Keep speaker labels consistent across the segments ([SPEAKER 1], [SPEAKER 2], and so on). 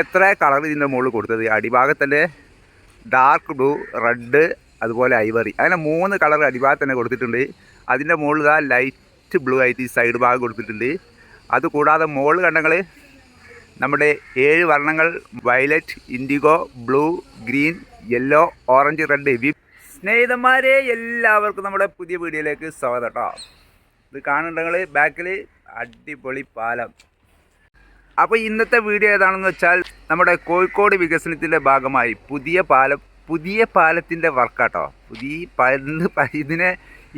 [SPEAKER 1] എത്ര കളർ ഇതിന്റെ മുകളിൽ കൊടുത്തത്? അടിഭാഗത്തല്ലേ ഡാർക്ക് ബ്ലൂ റെഡ് അതുപോലെ ഐവറി അങ്ങനെ മൂന്ന് കളർ അടിഭാഗത്ത് തന്നെ കൊടുത്തിട്ടുണ്ട്. അതിന്റെ മുകളിൽ ആ ലൈറ്റ് ബ്ലൂ ആയിട്ട് ഈ സൈഡ് ഭാഗം കൊടുത്തിട്ടുണ്ട്. അതുകൂടാതെ മുകളിൽ കണ്ടങ്ങൾ നമ്മുടെ ഏഴ് വർണങ്ങൾ violet indigo blue green yellow orange red V സ്നേഹിതന്മാരെ എല്ലാവർക്കും നമ്മുടെ പുതിയ വീഡിയോയിലേക്ക് സ്വാഗതം കേട്ടോ. ഇത് കാണുന്നുണ്ടെങ്കിൽ ബാക്കിൽ അടിപൊളി പാലം. അപ്പോൾ ഇന്നത്തെ വീഡിയോ ഏതാണെന്ന് വെച്ചാൽ നമ്മുടെ കോഴിക്കോട് വികസനത്തിന്റെ ഭാഗമായി പുതിയ പാലം പുതിയ പാലത്തിന്റെ വർക്കാട്ടോ. പുതിയ പന്ത് ഇതിനെ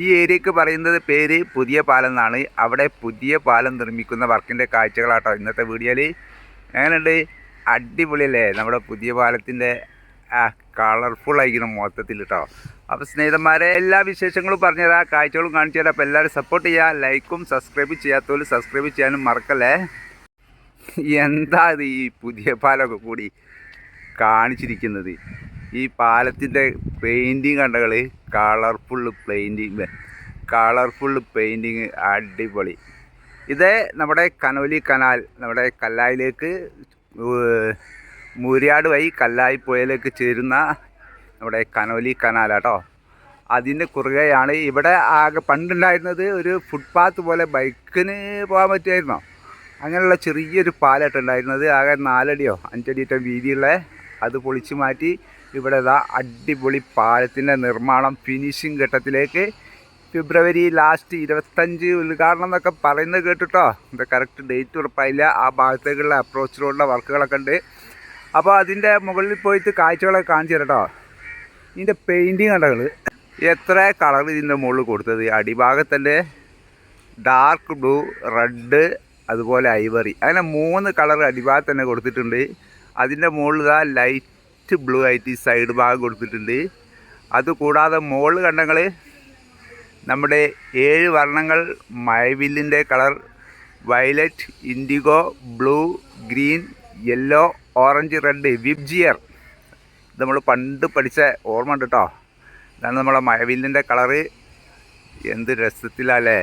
[SPEAKER 1] ഈ ഏരിയക്ക് പറയുന്നത് പേര് പുതിയ പാലം എന്നാണ്. അവിടെ പുതിയ പാലം നിർമ്മിക്കുന്ന വർക്കിന്റെ കാഴ്ചകളാട്ടോ ഇന്നത്തെ വീഡിയോയിൽ എങ്ങനെയുണ്ട്? അടിപൊളിയല്ലേ? നമ്മുടെ പുതിയ പാലത്തിന്റെ ആയിരിക്കണം മൊത്തത്തിൽ കേട്ടോ അപ്പോൾ സ്നേഹിതന്മാരെ എല്ലാ വിശേഷങ്ങളും പറഞ്ഞുതരാം. കാഴ്ചകളും കാണിച്ചു തരാം അപ്പോൾ എല്ലാവരും സപ്പോർട്ട് ചെയ്യുക. ലൈക്കും സബ്സ്ക്രൈബ് ചെയ്യാത്തവർ സബ്സ്ക്രൈബ് ചെയ്യാനും മറക്കല്ലേ? എന്താ ഇത് ഈ പുതിയ പാലമൊക്കെ കൂടി കാണിച്ചിരിക്കുന്നത്? ഈ പാലത്തിന്റെ പെയിന്റിങ് കണ്ടകൾ കളർഫുള്ള് പെയിന്റിങ് കളർഫുള്ള് പെയിന്റിങ് അടിപൊളി. ഇത് നമ്മുടെ കനോലി കനാൽ നമ്മുടെ കല്ലായിലേക്ക് മുരിയാട് വഴി കല്ലായി പുഴയിലേക്ക് ചേരുന്ന നമ്മുടെ കനോലി കനാലാട്ടോ അതിന്റെ കുറുകെയാണ് ഇവിടെ ആകെ പണ്ടുണ്ടായിരുന്നത് ഒരു ഫുട്പാത്ത് പോലെ ബൈക്കിന് പോകാൻ പറ്റുമായിരുന്നോ? അങ്ങനെയുള്ള ചെറിയൊരു പാലായിട്ട് ഉണ്ടായിരുന്നത് ആകെ നാലടിയോ അഞ്ചടിയൊക്കെ വീതിയുള്ള അത് പൊളിച്ചു മാറ്റി ഇവിടെ ഇതാ അടിപൊളി പാലത്തിന്റെ നിർമ്മാണം ഫിനിഷിംഗ് ഘട്ടത്തിലേക്ക് ഫെബ്രുവരി ലാസ്റ്റ് ഇരുപത്തഞ്ച് ഉദ്ഘാടനം എന്നൊക്കെ പറയുന്നത് കേട്ടിട്ടോ? ഇത് കറക്റ്റ് ഡേറ്റ് ഉറപ്പായില്ല. ആ ഭാഗത്തേക്കുള്ള അപ്രോച്ച് റോഡിലെ വർക്കുകളൊക്കെ ഉണ്ട്. അപ്പോൾ അതിന്റെ മുകളിൽ പോയിട്ട് കാഴ്ചകളൊക്കെ കാണിച്ചു തരട്ടോ ഇതിന്റെ പെയിന്റിങ് കണ്ടകൾ എത്ര കളർ ഇതിന്റെ മുകളിൽ കൊടുത്തത്? അടിഭാഗത്തല്ലേ? ഡാർക്ക് ബ്ലൂ റെഡ് അതുപോലെ ഐവറി. അങ്ങനെ മൂന്ന് കളർ അടിഭാഗത്ത് തന്നെ കൊടുത്തിട്ടുണ്ട്. അതിന്റെ മുകളിൽ ആ ലൈറ്റ് ബ്ലൂ ആയിട്ട് ഈ സൈഡ് ഭാഗം കൊടുത്തിട്ടുണ്ട്. അതുകൂടാതെ മുകളിൽ കണ്ടങ്ങൾ നമ്മുടെ ഏഴ് വർണങ്ങൾ മഴവില്ലിന്റെ colour violet indigo blue green yellow orange red VIBGYOR ഇത് നമ്മൾ പണ്ട് പഠിച്ച ഓർമ്മ ഉണ്ട് കേട്ടോ ഇതാണ് നമ്മളെ മഴവില്ലിന്റെ കളറ്. എന്ത് രസത്തിലല്ലേ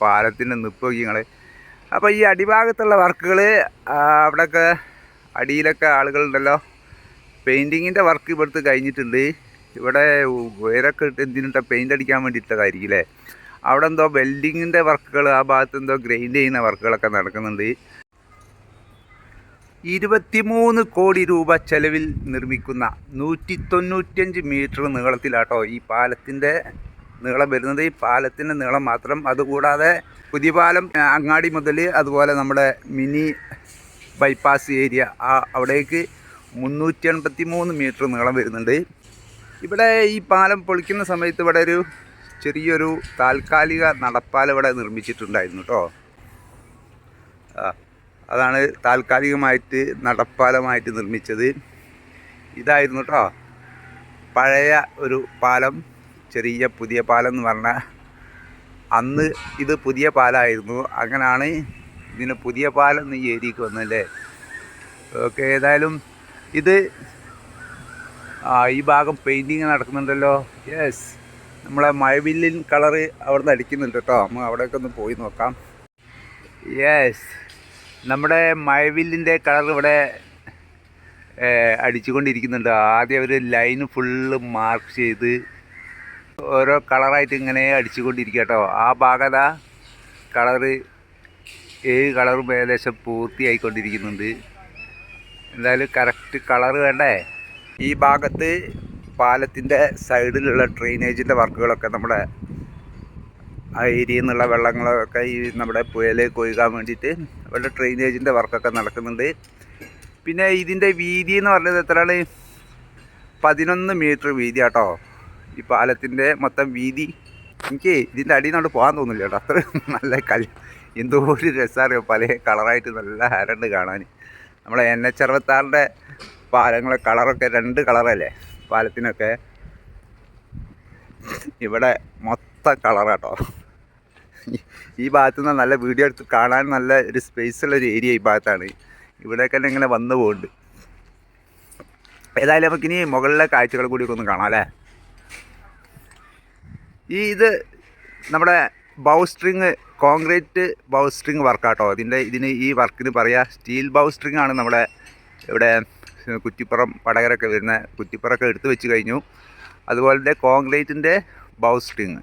[SPEAKER 1] പാലത്തിന്റെ നിപ്പ് നിങ്ങൾ അപ്പോൾ ഈ അടിഭാഗത്തുള്ള വർക്കുകൾ അവിടെയൊക്കെ അടിയിലൊക്കെ ആളുകളുണ്ടല്ലോ. പെയിന്റിങ്ങിന്റെ വർക്ക് ഇവിടുത്തെ കഴിഞ്ഞിട്ടുണ്ട്. ഇവിടെ ഉയരൊക്കെ എന്തിനിട്ടാ പെയിന്റ് അടിക്കാൻ വേണ്ടിയിട്ടതായിരിക്കും അല്ലേ അവിടെ എന്തോ വെൽഡിങ്ങിന്റെ വർക്കുകൾ ആ ഭാഗത്ത് എന്തോ ഗ്രൈൻഡ് ചെയ്യുന്ന വർക്കുകളൊക്കെ നടക്കുന്നുണ്ട്. ഇരുപത്തിമൂന്ന് കോടി രൂപ ചെലവിൽ നിർമ്മിക്കുന്ന നൂറ്റി തൊണ്ണൂറ്റിയഞ്ച് മീറ്റർ നീളത്തിലാട്ടോ ഈ പാലത്തിന്റെ നീളം വരുന്നത്. ഈ പാലത്തിന്റെ നീളം മാത്രം അതുകൂടാതെ പുതിയ പാലം അങ്ങാടി മുതൽ അതുപോലെ നമ്മുടെ മിനി ബൈപ്പാസ് ഏരിയ ആ അവിടേക്ക് മുന്നൂറ്റി എൺപത്തി മൂന്ന് മീറ്റർ നീളം വരുന്നുണ്ട്. ഇവിടെ ഈ പാലം പൊളിക്കുന്ന സമയത്ത് ഇവിടെ ഒരു ചെറിയൊരു താൽക്കാലിക നടപ്പാലം ഇവിടെ നിർമ്മിച്ചിട്ടുണ്ടായിരുന്നു കേട്ടോ അതാണ് താൽക്കാലികമായിട്ട് നടപ്പാലമായിട്ട് നിർമ്മിച്ചത്. ഇതായിരുന്നു കേട്ടോ പഴയ ഒരു പാലം ചെറിയ പുതിയ പാലം എന്ന് പറഞ്ഞാൽ അന്ന് ഇത് പുതിയ പാലായിരുന്നു. അങ്ങനെയാണ് ഇതിന് പുതിയ പാലെന്ന് ഈ ഏരിയക്ക് വന്നല്ലേ. ഓക്കെ ഏതായാലും ഇത് ആ ഈ ഭാഗം പെയിന്റിങ് നടക്കുന്നുണ്ടല്ലോ. യെസ്. നമ്മളെ മഴവില്ലിൻ കളറ് അവിടെ നിന്ന് അടിക്കുന്നുണ്ട് കേട്ടോ. നമ്മൾ അവിടെയൊക്കെ ഒന്ന് പോയി നോക്കാം. യെസ്. നമ്മുടെ മഴവില്ലിന്റെ കളർ ഇവിടെ അടിച്ചുകൊണ്ടിരിക്കുന്നുണ്ട്. ആദ്യം അവർ ലൈൻ ഫുള്ള് മാർക്ക് ചെയ്ത് ഓരോ കളറായിട്ട് ഇങ്ങനെ അടിച്ചുകൊണ്ടിരിക്കുക കേട്ടോ ആ ഭാഗത കളറ് ഏഴ് കളറും ഏകദേശം പൂർത്തിയായിക്കൊണ്ടിരിക്കുന്നുണ്ട്. എന്തായാലും കറക്റ്റ് കളർ വേണ്ടേ? ഈ ഭാഗത്ത് പാലത്തിന്റെ സൈഡിലുള്ള ഡ്രെയിനേജിന്റെ വർക്കുകളൊക്കെ നമ്മുടെ ആ ഏരിയയിൽ നിന്നുള്ള വെള്ളങ്ങളൊക്കെ ഈ നമ്മുടെ പുഴയിലേക്ക് ഒഴുകാൻ വേണ്ടിയിട്ട് അവിടെ ഡ്രെയിനേജിന്റെ വർക്കൊക്കെ നടക്കുന്നുണ്ട്. പിന്നെ ഇതിന്റെ വീതി എന്ന് പറഞ്ഞത് എത്രയാണ്? പതിനൊന്ന് മീറ്റർ വീതി കേട്ടോ ഈ പാലത്തിന്റെ മൊത്തം വീതി എനിക്ക് ഇതിന്റെ അടിയിൽ നിന്നോട് പോകാൻ തോന്നില്ല കേട്ടോ. അത്ര നല്ല കൽ എന്തോ ഒരു രസമറിയോ പല കളറായിട്ട് നല്ല ഹരണ്ട് കാണാൻ. നമ്മളെ എൻ എച്ച് അറുപത്താറിന്റെ പാലങ്ങളെ കളറൊക്കെ രണ്ട് കളറല്ലേ പാലത്തിനൊക്കെ. ഇവിടെ മൊത്തം കളറാട്ടോ ഈ ഭാഗത്തു നിന്ന് നല്ല വീഡിയോ എടുത്ത് കാണാൻ നല്ല ഒരു സ്പേസ് ഉള്ള ഒരു ഏരിയ ഈ ഭാഗത്താണ്. ഇവിടെയൊക്കെ ഇങ്ങനെ വന്നു പോകുന്നുണ്ട് ഏതായാലും നമുക്കിനി മുകളിലെ കാഴ്ചകൾ കൂടി ഒക്കെ ഒന്ന് കാണാം അല്ലേ? ഈ ഇത് നമ്മുടെ bow string concrete bow string വർക്കാട്ടോ ഇതിന്റെ ഇതിന് ഈ വർക്കിന് പറയുക സ്റ്റീൽ ബൗ സ്ട്രിങ് ആണ് നമ്മുടെ ഇവിടെ കുറ്റിപ്പുറം പടകരൊക്കെ വരുന്ന കുറ്റിപ്പുറമൊക്കെ എടുത്തു വെച്ച് കഴിഞ്ഞു. അതുപോലെ തന്നെ കോൺക്രീറ്റിന്റെ ബൗസ്റ്റിങ്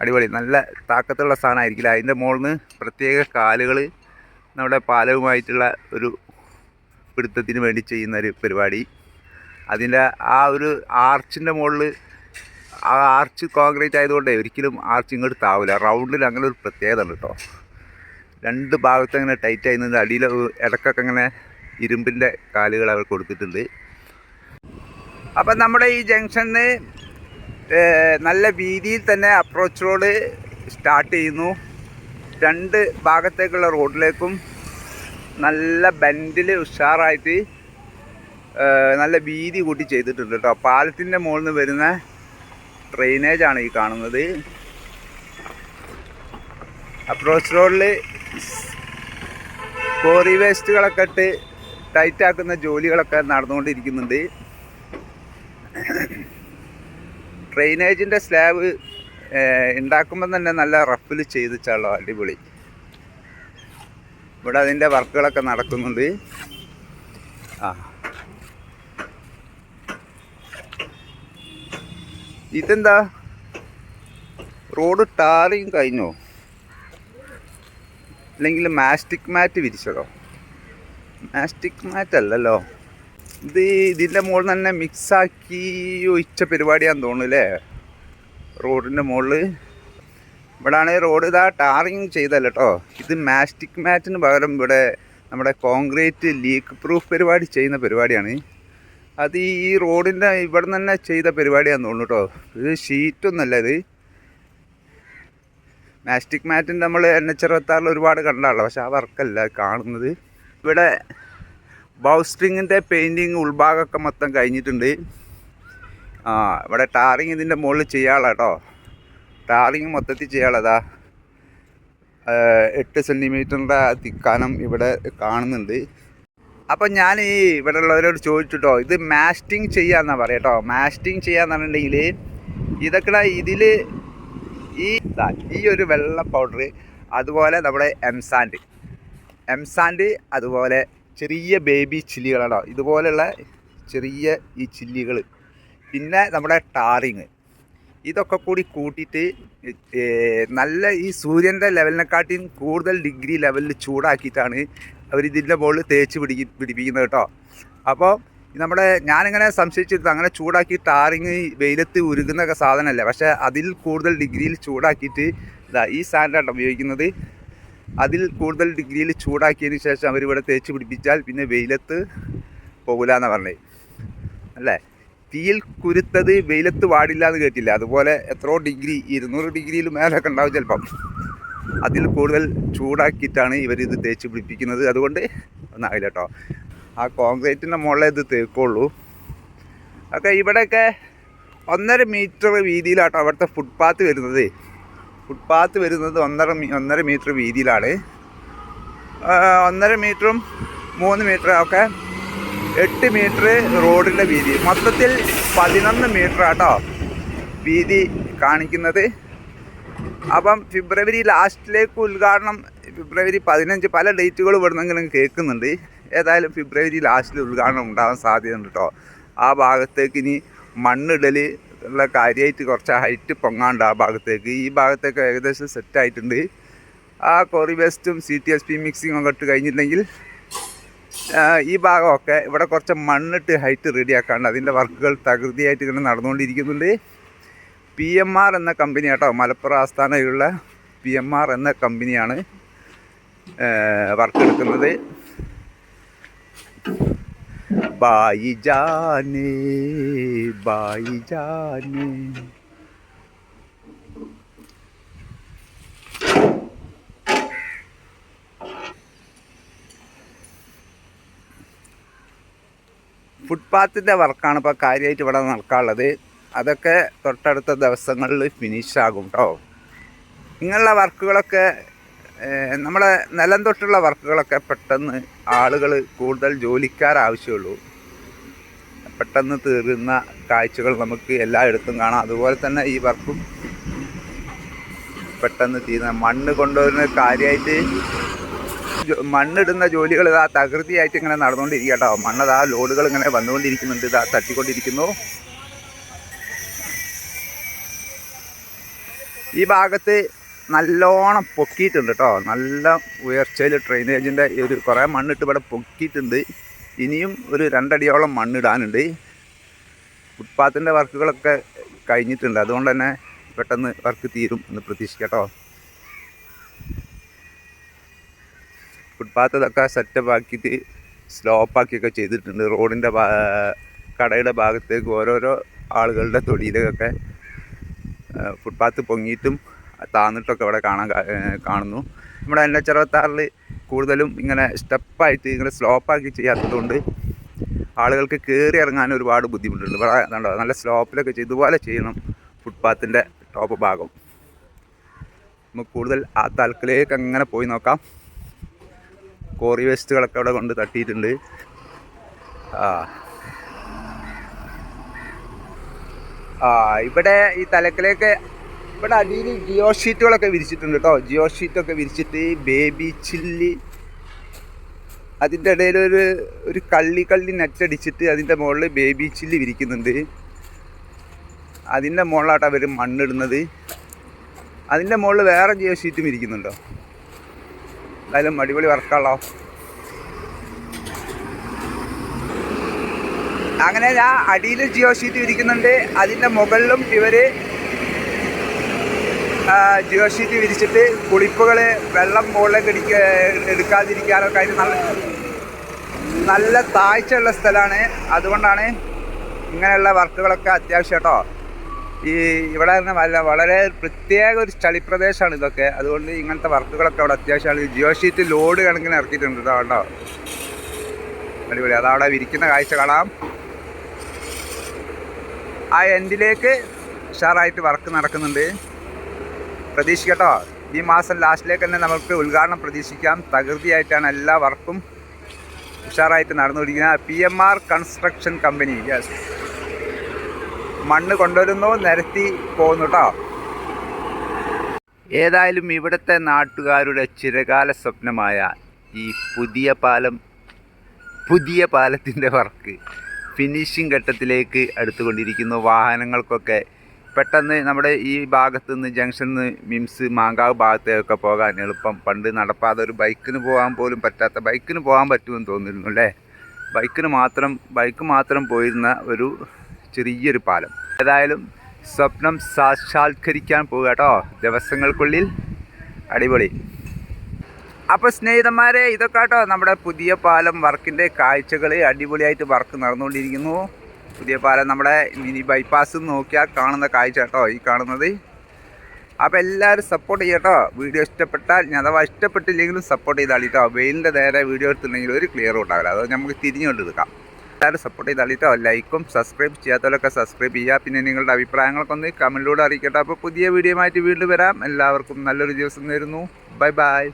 [SPEAKER 1] അടിപൊളി നല്ല താക്കത്തുള്ള സാധനമായിരിക്കില്ല. അതിന്റെ മുകളിൽ നിന്ന് പ്രത്യേക കാലുകൾ നമ്മുടെ പാലവുമായിട്ടുള്ള ഒരു പിടുത്തത്തിന് വേണ്ടി ചെയ്യുന്ന ഒരു പരിപാടി. അതിന്റെ ആ ഒരു ആർച്ചിന്റെ മുകളിൽ ആ ആർച്ച് കോൺക്രീറ്റ് ആയതുകൊണ്ട് ഒരിക്കലും ആർച്ച് ഇങ്ങോട്ട് താവില്ല റൗണ്ടിൽ അങ്ങനെ ഒരു പ്രത്യേകത ഉണ്ട് കേട്ടോ രണ്ട് ഭാഗത്ത് അങ്ങനെ ടൈറ്റ് ആയി നിന്ന് അടിയിൽ ഇടക്കൊക്കെ അങ്ങനെ ഇരുമ്പിന്റെ കാലുകൾ അവർ കൊടുത്തിട്ടുണ്ട്. അപ്പം നമ്മുടെ ഈ ജംഗ്ഷന് നല്ല വീതിയിൽ തന്നെ അപ്രോച്ച് റോഡ് സ്റ്റാർട്ട് ചെയ്യുന്നു. രണ്ട് ഭാഗത്തേക്കുള്ള റോഡിലേക്കും നല്ല ബെൻഡിൽ ഉഷാറായിട്ട് നല്ല വീതി കൂട്ടി ചെയ്തിട്ടുണ്ട് കേട്ടോ പാലത്തിന്റെ മുകളിൽ നിന്ന് വരുന്ന ഡ്രെയിനേജ് ആണ് ഈ കാണുന്നത്. അപ്രോച്ച് റോഡിൽ കോറി വേസ്റ്റുകളൊക്കെ ഇട്ട് ടൈറ്റ് ആക്കുന്ന ജോലികളൊക്കെ നടന്നുകൊണ്ടിരിക്കുന്നുണ്ട്. ഡ്രെയിനേജിന്റെ സ്ലാബ് ഉണ്ടാക്കുമ്പോൾ തന്നെ നല്ല റഫിൽ ചെയ്തിച്ചാളോ അടിപൊളി. ഇവിടെ അതിന്റെ വർക്കുകളൊക്കെ നടക്കുന്നുണ്ട്. ആ. ഇതെന്താ? റോഡ് ടാറിയും കഴിഞ്ഞോ? അല്ലെങ്കിൽ മാസ്റ്റിക് മാറ്റ് വിരിച്ചതോ? മാസ്റ്റിക് മാറ്റ് അല്ലല്ലോ. ഇത് ഇതിന്റെ മുകളിൽ തന്നെ മിക്സാക്കി ഒഴിച്ച പരിപാടിയാന്ന് തോന്നുന്നു അല്ലേ? റോഡിന്റെ മുകളിൽ ഇവിടെയാണ് റോഡ് ഇതാ ടാറിങ് ചെയ്തല്ല കേട്ടോ ഇത് മാസ്റ്റിക് മാറ്റിന് പകരം ഇവിടെ നമ്മുടെ കോൺക്രീറ്റ് ലീക്ക് പ്രൂഫ് പരിപാടി ചെയ്യുന്ന പരിപാടിയാണ്. അത് ഈ റോഡിന്റെ ഇവിടെ തന്നെ ചെയ്ത പരിപാടിയാണ് തോന്നുന്നു കേട്ടോ ഇത് ഷീറ്റൊന്നുമല്ല ഇത്. മാസ്റ്റിക് മാറ്റിന്റെ നമ്മൾ എൻ എച്ച് അറുപത്താറിൽ ഒരുപാട് കണ്ടാണല്ലോ പക്ഷെ ആ വർക്കല്ല കാണുന്നത്. ഇവിടെ ബൗസ്ട്രിങ്ങിന്റെ പെയിന്റിങ് ഉൾഭാഗമൊക്കെ മൊത്തം കഴിഞ്ഞിട്ടുണ്ട്. ആ ഇവിടെ ടാറിങ് ഇതിന്റെ മുകളിൽ ചെയ്യാനുള്ള കേട്ടോ ടാറിങ് മൊത്തത്തിൽ ചെയ്യാനുള്ളതാ എട്ട് സെന്റിമീറ്ററിന്റെ തിക്കാനം ഇവിടെ കാണുന്നുണ്ട്. അപ്പം ഞാൻ ഈ ഇവിടെ ഉള്ളവരോട് ചോദിച്ചിട്ടോ ഇത് മാസ്റ്റിങ് ചെയ്യാന്നാ പറയട്ടോ മാസ്റ്റിങ് ചെയ്യാന്ന് പറഞ്ഞിട്ടുണ്ടെങ്കിൽ ഇതൊക്കെ ഇതിൽ ഈ ഈ ഒരു വെള്ള പൗഡർ അതുപോലെ നമ്മുടെ എംസാൻഡ് എംസാൻഡ് അതുപോലെ ചെറിയ ബേബി ചില്ലികളാണോ ഇതുപോലെയുള്ള ചെറിയ ഈ ചില്ലികൾ പിന്നെ നമ്മുടെ ടാറിങ് ഇതൊക്കെ കൂടി കൂട്ടിയിട്ട് നല്ല ഈ സൂര്യന്റെ ലെവലിനെക്കാട്ടിയും കൂടുതൽ ഡിഗ്രി ലെവലിൽ ചൂടാക്കിയിട്ടാണ് അവർ ഇതിന്റെ മുകളിൽ തേച്ച് പിടി പിടിപ്പിക്കുന്നത് കേട്ടോ. അപ്പോൾ നമ്മുടെ ഞാനിങ്ങനെ സംശയിച്ചിരുന്നു അങ്ങനെ ചൂടാക്കി ടാറിങ് വെയിലത്ത് ഉരുകുന്ന സാധനമല്ല? പക്ഷേ അതിൽ കൂടുതൽ ഡിഗ്രിയിൽ ചൂടാക്കിയിട്ട് ഇതാ ഈ സാൻഡാണ് ഉപയോഗിക്കുന്നത്. അതിൽ കൂടുതൽ ഡിഗ്രിയിൽ ചൂടാക്കിയതിന് ശേഷം അവരിവിടെ തേച്ച് പിടിപ്പിച്ചാൽ പിന്നെ വെയിലത്ത് പോകില്ല എന്നാണ് പറഞ്ഞത്. അല്ലേ? തീയിൽ കുരുത്തത് വെയിലത്ത് പാടില്ല എന്ന് കേട്ടില്ല. അതുപോലെ എത്രയോ ഡിഗ്രി ഇരുന്നൂറ് ഡിഗ്രിയിൽ മേലൊക്കെ ഉണ്ടാവും ചിലപ്പം. അതിൽ കൂടുതൽ ചൂടാക്കിയിട്ടാണ് ഇവരിത് തേച്ച് പിടിപ്പിക്കുന്നത്. അതുകൊണ്ട് ഒന്നാകില്ല കേട്ടോ. ആ കോൺക്രീറ്റിന്റെ മുകളിൽ ഇത് തേക്കുള്ളൂ. ഒക്കെ ഇവിടെയൊക്കെ ഒന്നര മീറ്റർ വീതിയിലാട്ടോ അവിടുത്തെ ഫുട്പാത്ത് വരുന്നത്. ഫുട്പാത്ത് വരുന്നത് ഒന്നര ഒന്നര മീറ്റർ വീതിയിലാണ്. ഒന്നര മീറ്ററും മൂന്ന് മീറ്ററും ഒക്കെ എട്ട് മീറ്റർ റോഡിന്റെ വീതി. മൊത്തത്തിൽ പതിനൊന്ന് മീറ്റർ ആട്ടോ വീതി കാണിക്കുന്നത്. അപ്പം ഫെബ്രുവരി ലാസ്റ്റിലേക്ക് ഉദ്ഘാടനം ഫെബ്രുവരി പതിനഞ്ച് പല ഡേറ്റുകൾ ഇവിടുന്നെങ്കിലും കേൾക്കുന്നുണ്ട്. ഏതായാലും ഫെബ്രുവരി ലാസ്റ്റിൽ ഉദ്ഘാടനം ഉണ്ടാകാൻ സാധ്യതയുണ്ട് കേട്ടോ ആ ഭാഗത്തേക്ക് ഇനി മണ്ണിടൽ ഉള്ള കാര്യമായിട്ട് കുറച്ച് ഹൈറ്റ് പൊങ്ങാണ്ട് ആ ഭാഗത്തേക്ക്. ഈ ഭാഗത്തേക്ക് ഏകദേശം സെറ്റായിട്ടുണ്ട് ആ കോറി വേസ്റ്റും C T S P mixing ഒക്കെ ഇട്ട് കഴിഞ്ഞിട്ടുണ്ടെങ്കിൽ ഈ ഭാഗമൊക്കെ ഇവിടെ കുറച്ച് മണ്ണിട്ട് ഹൈറ്റ് റെഡിയാക്കാണ്ട് അതിന്റെ വർക്കുകൾ തകൃതിയായിട്ട് ഇങ്ങനെ നടന്നുകൊണ്ടിരിക്കുന്നുണ്ട്. പി എം ആർ എന്ന കമ്പനി കേട്ടോ മലപ്പുറം ആസ്ഥാനയിലുള്ള പി എം ആർ എന്ന കമ്പനിയാണ് വർക്ക് എടുക്കുന്നത് ബായി ജാനേ ബായി ജാനേ ഫുട്പാത്തിന്റെ വർക്കാണ് ഇപ്പോൾ കാര്യമായിട്ട് ഇവിടെ നടക്കാനുള്ളത്. അതൊക്കെ തൊട്ടടുത്ത ദിവസങ്ങളിൽ ഫിനിഷാകും കേട്ടോ ഇങ്ങനെയുള്ള വർക്കുകളൊക്കെ നമ്മളെ നിലം തൊട്ടുള്ള വർക്കുകളൊക്കെ പെട്ടെന്ന് ആളുകൾ കൂടുതൽ ജോലിക്കാർ ആവശ്യമുള്ളൂ. പെട്ടെന്ന് തീർന്ന കാഴ്ചകൾ നമുക്ക് എല്ലായിടത്തും കാണാം. അതുപോലെ തന്നെ ഈ വർക്കും പെട്ടെന്ന് തീരുന്ന മണ്ണ് കൊണ്ടുവരുന്ന കാര്യമായിട്ട് മണ്ണിടുന്ന ജോലികൾ ഇതാ തകൃതിയായിട്ട് ഇങ്ങനെ നടന്നുകൊണ്ടിരിക്കുക കേട്ടോ ആ ലോഡുകൾ ഇങ്ങനെ വന്നുകൊണ്ടിരിക്കുന്നുണ്ട് ഇതാ തട്ടിക്കൊണ്ടിരിക്കുന്നു. ഈ ഭാഗത്ത് നല്ലോണം പൊക്കിയിട്ടുണ്ട് കേട്ടോ നല്ല ഉയർച്ചയിൽ ഡ്രെയിനേജിന്റെ ഒരു കുറേ മണ്ണിട്ട് ഇവിടെ പൊക്കിയിട്ടുണ്ട്. ഇനിയും ഒരു രണ്ടടിയോളം മണ്ണിടാനുണ്ട്. ഫുട്പാത്തിന്റെ വർക്കുകളൊക്കെ കഴിഞ്ഞിട്ടുണ്ട്. അതുകൊണ്ട് തന്നെ പെട്ടെന്ന് വർക്ക് തീരും എന്ന് പ്രതീക്ഷിക്കട്ടോ ഫുട്പാത്ത് ഇതൊക്കെ ആക്കിയിട്ട് സ്ലോപ്പാക്കിയൊക്കെ ചെയ്തിട്ടുണ്ട്. റോഡിന്റെ കടയുടെ ഭാഗത്തേക്ക് ഓരോരോ ആളുകളുടെ തൊടിയിലൊക്കെ ഫുട്പാത്ത് പൊങ്ങിയിട്ടും താന്നിട്ടൊക്കെ ഇവിടെ കാണാൻ കാണുന്നു. നമ്മുടെ എൻ എച്ച് അറുപത്താറിൽ കൂടുതലും ഇങ്ങനെ സ്റ്റെപ്പായിട്ട് ഇങ്ങനെ സ്ലോപ്പാക്കി ചെയ്യാത്തതുകൊണ്ട് ആളുകൾക്ക് കയറി ഇറങ്ങാൻ ഒരുപാട് ബുദ്ധിമുട്ടുണ്ട്. ഇവിടെ കണ്ടോ നല്ല സ്ലോപ്പിലൊക്കെ ചെയ്തു ഇതുപോലെ ചെയ്യണം ഫുട്പാത്തിന്റെ ടോപ്പ് ഭാഗം. നമുക്ക് കൂടുതൽ ആ തലക്കിലേക്ക് അങ്ങനെ പോയി നോക്കാം. കോറി വേസ്റ്റുകളൊക്കെ അവിടെ കൊണ്ട് തട്ടിയിട്ടുണ്ട്. ആ. ആ ഇവിടെ ഈ തലക്കിലേക്ക് ഇവിടെ അടിയിൽ ജിയോ ഷീറ്റുകളൊക്കെ വിരിച്ചിട്ടുണ്ട് കേട്ടോ. ജിയോ ഷീറ്റൊക്കെ വിരിച്ചിട്ട് ബേബി ചില്ലി അതിന്റെ ഇടയിൽ ഒരു ഒരു കള്ളി കള്ളി നെറ്റടിച്ചിട്ട് അതിന്റെ മുകളിൽ ബേബി ചില്ലി വിരിക്കുന്നുണ്ട്. അതിന്റെ മുകളിലാട്ടവർ മണ്ണിടുന്നത്. അതിന്റെ മുകളിൽ വേറെ ജിയോ ഷീറ്റും ഇരിക്കുന്നുണ്ടോ എന്തായാലും അടിപൊളി വർക്കാണല്ലോ. അങ്ങനെ ഞാൻ അടിയിൽ ജിയോ ഷീറ്റ് വിരിക്കുന്നുണ്ട്. അതിന്റെ മുകളിലും ഇവർ ജിയോ ഷീറ്റ് വിരിച്ചിട്ട് കുളിപ്പുകൾ വെള്ളം മുകളിലേക്ക് എടുക്ക എടുക്കാതിരിക്കാനൊക്കെ അതിന് നല്ല നല്ല താഴ്ചയുള്ള സ്ഥലമാണ്. അതുകൊണ്ടാണ് ഇങ്ങനെയുള്ള വർക്കുകളൊക്കെ അത്യാവശ്യം കേട്ടോ. ഈ ഇവിടെ നിന്ന് വല്ല വളരെ പ്രത്യേക ഒരു ചളിപ്രദേശമാണ് ഇതൊക്കെ. അതുകൊണ്ട് ഇങ്ങനത്തെ വർക്കുകളൊക്കെ അവിടെ അത്യാവശ്യമാണ്. ജിയോ ഷീറ്റ് ലോഡ് കണക്കിന് ഇറക്കിയിട്ടുണ്ട് കേട്ടോ കണ്ടോ? അടിപൊളി. അതവിടെ വിരിക്കുന്ന കാഴ്ച കാണാം. ആ എൻഡിലേക്ക് ഉഷാറായിട്ട് വർക്ക് നടക്കുന്നുണ്ട്. പ്രതീക്ഷിക്കട്ടോ ഈ മാസം ലാസ്റ്റിലേക്ക് തന്നെ നമുക്ക് ഉദ്ഘാടനം പ്രതീക്ഷിക്കാം. തകൃതിയായിട്ടാണ് എല്ലാ വർക്കും ഉഷാറായിട്ട് നടന്നുകൊണ്ടിരിക്കുന്നത്. P M R construction company yes മണ്ണ് കൊണ്ടുവരുന്നു നിരത്തി പോകുന്നു കേട്ടോ ഏതായാലും ഇവിടുത്തെ നാട്ടുകാരുടെ ചിരകാല സ്വപ്നമായ ഈ പുതിയ പാലം പുതിയ പാലത്തിന്റെ വർക്ക് ഫിനിഷിംഗ് ഘട്ടത്തിലേക്ക് അടുത്തുകൊണ്ടിരിക്കുന്നു. വാഹനങ്ങൾക്കൊക്കെ പെട്ടെന്ന് നമ്മുടെ ഈ ഭാഗത്ത് നിന്ന് ജംഗ്ഷനിൽ നിന്ന് മിംസ് മാങ്കാവ് ഭാഗത്തേക്കൊക്കെ പോകാൻ എളുപ്പം. പണ്ട് നടപ്പാതെ ഒരു ബൈക്കിന് പോകാൻ പോലും പറ്റാത്ത ബൈക്കിന് പോകാൻ പറ്റുമെന്ന് തോന്നിയിരുന്നു അല്ലേ? ബൈക്കിന് മാത്രം ബൈക്ക് മാത്രം പോയിരുന്ന ഒരു ചെറിയൊരു പാലം. ഏതായാലും സ്വപ്നം സാക്ഷാത്കരിക്കാൻ പോവുക കേട്ടോ. ദിവസങ്ങൾക്കുള്ളിൽ അടിപൊളി. അപ്പോൾ സ്നേഹിതന്മാരെ ഇതൊക്കെ കേട്ടോ നമ്മുടെ പുതിയ പാലം വർക്കിന്റെ കാഴ്ചകൾ അടിപൊളിയായിട്ട് വർക്ക് നടന്നുകൊണ്ടിരിക്കുന്നു. പുതിയ പാലം നമ്മുടെ മിനി ബൈപ്പാസ് നോക്കിയാൽ കാണുന്ന കാഴ്ച കേട്ടോ ഈ കാണുന്നത്. അപ്പോൾ എല്ലാവരും സപ്പോർട്ട് ചെയ്യട്ടോ വീഡിയോ ഇഷ്ടപ്പെട്ടാൽ ഞാൻ അഥവാ ഇഷ്ടപ്പെട്ടില്ലെങ്കിലും സപ്പോർട്ട് ചെയ്താൽ കേട്ടോ. വെയിലിന്റെ നേരെ വീഡിയോ എടുത്തിട്ടുണ്ടെങ്കിൽ ഒരു ക്ലിയർ ഉണ്ടാവില്ല. അത് നമുക്ക് തിരിഞ്ഞുകൊണ്ട് എടുക്കാം. എല്ലാവരും സപ്പോർട്ട് ചെയ്താൽ കേട്ടോ ലൈക്കും സബ്സ്ക്രൈബ് ചെയ്യാത്തവരൊക്കെ സബ്സ്ക്രൈബ് ചെയ്യുക. പിന്നെ നിങ്ങളുടെ അഭിപ്രായങ്ങളൊക്കെ ഒന്ന് കമന്റിലൂടെ അറിയിക്കട്ടോ. അപ്പോൾ പുതിയ വീഡിയോ ആയിട്ട് വീണ്ടും വരാം. എല്ലാവർക്കും നല്ലൊരു ദിവസം നേരുന്നു. Bye bye